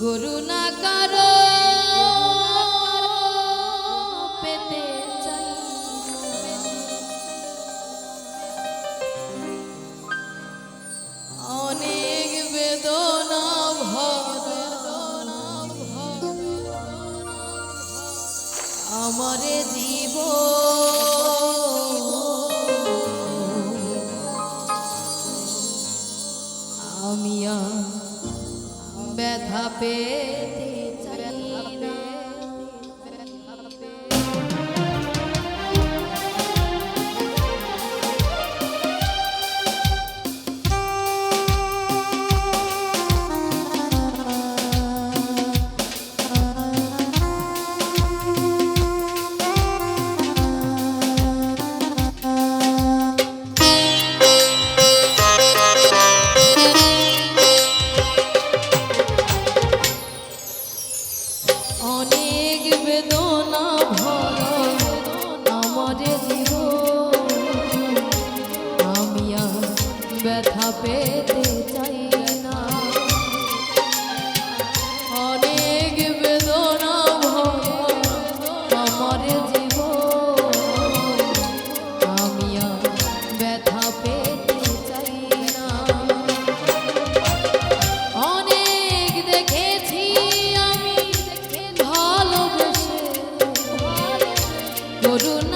করুণা কারও পেতে চাই। অনেক বেদনা ভর আমারে জীবন saber. por